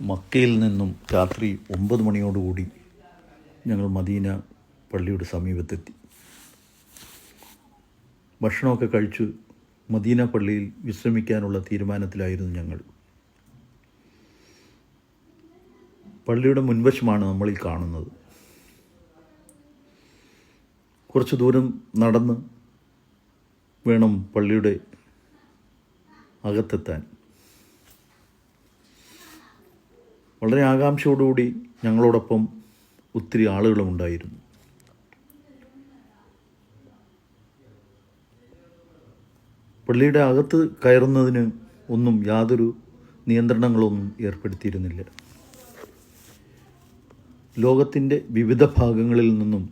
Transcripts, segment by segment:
മക്കയിൽ നിന്നും രാത്രി ഒമ്പത് മണിയോടുകൂടി ഞങ്ങൾ മദീന പള്ളിയുടെ സമീപത്തെത്തി. ഭക്ഷണമൊക്കെ കഴിച്ച് മദീന പള്ളിയിൽ വിശ്രമിക്കാനുള്ള തീരുമാനത്തിലായിരുന്നു ഞങ്ങൾ. പള്ളിയുടെ മുൻവശമാണ് നമ്മളീ കാണുന്നത്. കുറച്ച് ദൂരം നടന്ന് വേണം പള്ളിയുടെ അകത്തെത്താൻ. വളരെ ആകാംക്ഷയോടുകൂടി ഞങ്ങളോടൊപ്പം ഒത്തിരി ആളുകളും ഉണ്ടായിരുന്നു. പള്ളിയുടെ അകത്ത് കയറുന്നതിന് ഒന്നും യാതൊരു നിയന്ത്രണങ്ങളൊന്നും ഏർപ്പെടുത്തിയിരുന്നില്ല. ലോകത്തിന്റെ വിവിധ ഭാഗങ്ങളിൽ നിന്നും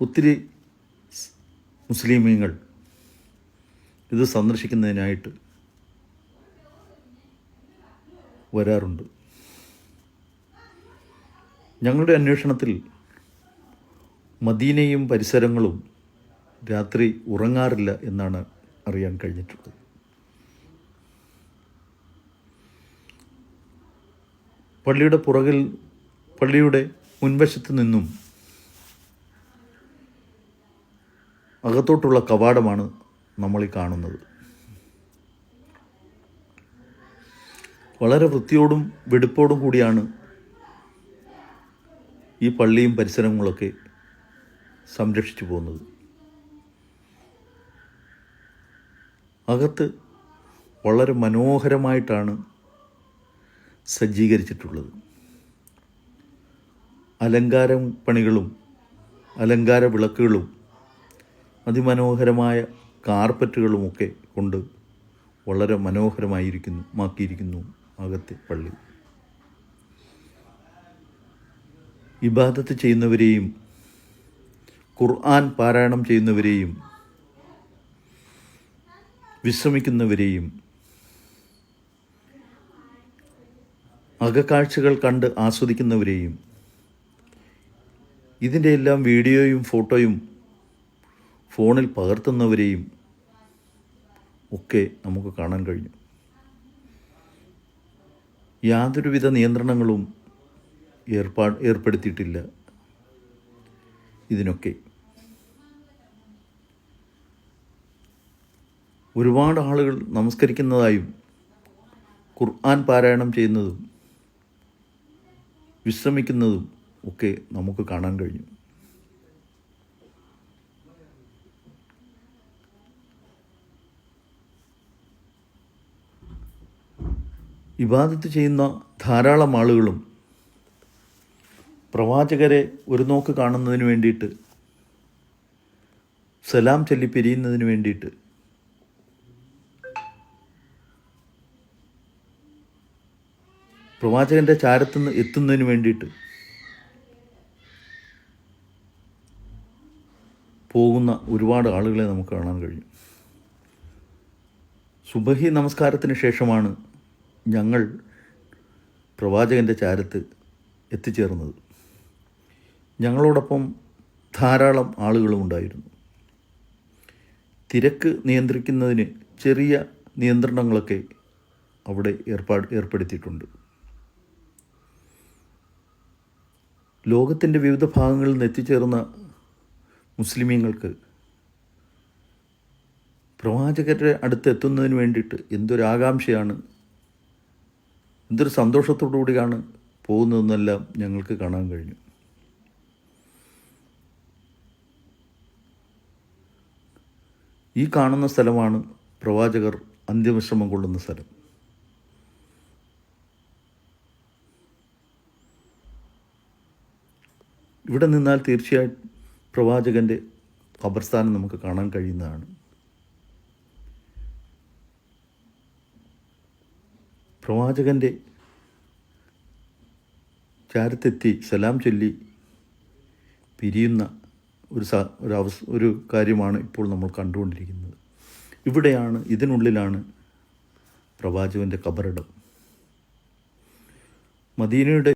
ഒത്തിരി മുസ്ലിമീങ്ങൾ ഇത് സന്ദർശിക്കുന്നതിനായിട്ട് വരാറുണ്ട്. ഞങ്ങളുടെ അന്വേഷണത്തിൽ മദീനയും പരിസരങ്ങളും രാത്രി ഉറങ്ങാറില്ല എന്നാണ് അറിയാൻ കഴിഞ്ഞിട്ടുള്ളത്. പള്ളിയുടെ പുറകിൽ പള്ളിയുടെ മുൻവശത്ത് നിന്നും അകത്തോട്ടുള്ള കവാടമാണ് നമ്മൾ ഈ കാണുന്നത്. വളരെ വൃത്തിയോടും വെടുപ്പോടും കൂടിയാണ് ഈ പള്ളിയും പരിസരങ്ങളൊക്കെ സംരക്ഷിച്ചു പോകുന്നത്. അകത്ത് വളരെ മനോഹരമായിട്ടാണ് സജ്ജീകരിച്ചിട്ടുള്ളത്. അലങ്കാര പണികളും അലങ്കാര വിളക്കുകളും അതിമനോഹരമായ കാർപ്പറ്റുകളുമൊക്കെ കൊണ്ട് വളരെ മനോഹരമായിരിക്കുന്നു മാക്കിയിരിക്കുന്നു. അകത്തെ പള്ളി. ഇബാദത്ത് ചെയ്യുന്നവരെയും ഖുർആൻ പാരായണം ചെയ്യുന്നവരെയും വിശ്രമിക്കുന്നവരെയും അകക്കാഴ്ചകൾ കണ്ട് ആസ്വദിക്കുന്നവരെയും ഇതിന്റെ എല്ലാം വീഡിയോയും ഫോട്ടോയും ഫോണിൽ പകർത്തുന്നവരെയും ഒക്കെ നമുക്ക് കാണാൻ കഴിഞ്ഞു. യാതൊരുവിധ നിയന്ത്രണങ്ങളും ഏർപ്പാ ഏർപ്പെടുത്തിയിട്ടില്ല ഇതിനൊക്കെ. ഒരുപാട് ആളുകൾ നമസ്കരിക്കുന്നതായും ഖുർആൻ പാരായണം ചെയ്യുന്നതും വിശ്രമിക്കുന്നതും ഒക്കെ നമുക്ക് കാണാൻ കഴിഞ്ഞു. ഇബാദത്ത് ചെയ്യുന്ന ധാരാളം ആളുകളും പ്രവാചകരെ ഒരു നോക്ക് കാണുന്നതിന് വേണ്ടിയിട്ട് സലാം ചൊല്ലി പിരിയുന്നതിന് വേണ്ടിയിട്ട്. പ്രവാചകന്റെ ചാരത്തുനിന്ന് എത്തുന്നതിന് വേണ്ടിയിട്ട് പോകുന്ന ഒരുപാട് ആളുകളെ നമുക്ക് കാണാൻ കഴിയും. സുബഹി നമസ്കാരത്തിന് ശേഷമാണ് ഞങ്ങൾ പ്രവാചകന്റെ ചാരത്ത് എത്തിച്ചേർന്നത്. ഞങ്ങളോടൊപ്പം ധാരാളം ആളുകളും ഉണ്ടായിരുന്നു. തിരക്ക് നിയന്ത്രിക്കുന്നതിന് ചെറിയ നിയന്ത്രണങ്ങളൊക്കെ അവിടെ ഏർപ്പാട് ഏർപ്പെടുത്തിയിട്ടുണ്ട്. ലോകത്തിന്റെ വിവിധ ഭാഗങ്ങളിൽ നിന്ന് എത്തിച്ചേർന്ന മുസ്ലിമീങ്ങൾക്ക് പ്രവാചകരുടെ അടുത്ത് എത്തുന്നതിന് വേണ്ടിയിട്ട് എന്തൊരാകാംക്ഷയാണ് എന്തൊരു സന്തോഷത്തോടു കൂടിയാണ് പോകുന്നതെന്നെല്ലാം ഞങ്ങൾക്ക് കാണാൻ കഴിഞ്ഞു. ഈ കാണുന്ന സ്ഥലമാണ് പ്രവാചകർ അന്ത്യവിശ്രമം കൊള്ളുന്ന സ്ഥലം. ഇവിടെ നിന്നാൽ തീർച്ചയായും പ്രവാചകന്റെ ഖബർസ്ഥാനം നമുക്ക് കാണാൻ കഴിയുന്നതാണ്. പ്രവാചകന്റെ ചാരത്തെത്തി സലാം ചൊല്ലി പിരിയുന്ന ഒരു സ ഒരു ഒരു കാര്യമാണ് ഇപ്പോൾ നമ്മൾ കണ്ടുകൊണ്ടിരിക്കുന്നത്. ഇവിടെയാണ് ഇതിനുള്ളിലാണ് പ്രവാചകന്റെ കബറിടം. മദീനയുടെ